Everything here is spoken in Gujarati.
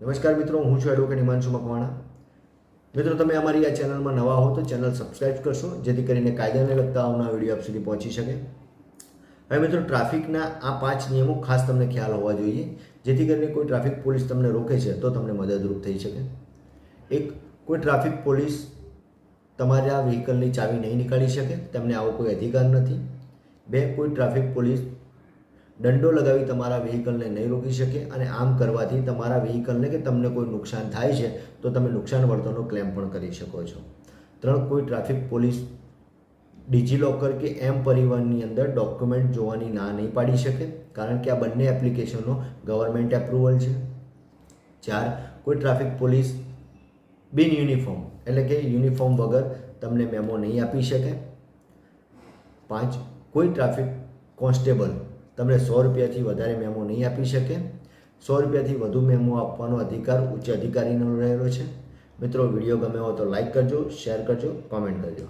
નમસ્કાર મિત્રો, હું છું એડવોકેટ હિમાંશુ મકવાણા. મિત્રો, તમે અમારી આ ચેનલમાં નવા હો તો ચેનલ સબસ્ક્રાઈબ કરશો, જેથી કરીને કાયદાને લગતા આવના વીડિયો આપ સુધી પહોંચી શકે. હવે મિત્રો, ટ્રાફિકના આ પાંચ નિયમો ખાસ તમને ખ્યાલ હોવા જોઈએ, જેથી કરીને કોઈ ટ્રાફિક પોલીસ તમને રોકે છે તો તમને મદદરૂપ થઈ શકે. એક, કોઈ ટ્રાફિક પોલીસ તમારા વ્હીકલની ચાવી નહીં નીકાળી શકે, તેમને આવો કોઈ અધિકાર નથી. બે, કોઈ ટ્રાફિક પોલીસ દંડો લગાવી તમારા વ્હીકલને નહીં રોકી શકે અને આમ કરવાથી તમારા વ્હીકલને કે તમને કોઈ નુકસાન થાય છે, તો તમે નુકસાન વળતરનો ક્લેમ પણ કરી શકો છો. ત્રણ, કોઈ ટ્રાફિક પોલીસ ડિજિલોકર કે એમ પરિવહનની અંદર ડોક્યુમેન્ટ જોવાની ના નહીં પાડી શકે, કારણ કે આ બંને એપ્લિકેશનો ગવર્મેન્ટ એપ્રુવલ છે. ચાર, કોઈ ટ્રાફિક પોલીસ બિન યુનિફોર્મ એટલે કે યુનિફોર્મ વગર તમને મેમો નહીં આપી શકે. પાંચ, કોઈ ટ્રાફિક કોન્સ્ટેબલ તમને સો રૂપિયાથી વધારે મેમો નહીં આપી શકે. સો રૂપિયાથી વધુ મેમો આપવાનો અધિકાર ઉચ્ચ અધિકારીનો રહેલો છે. મિત્રો, વીડિયો ગમે હો તો લાઈક કરજો શેર કરજો કોમેન્ટ કરજો.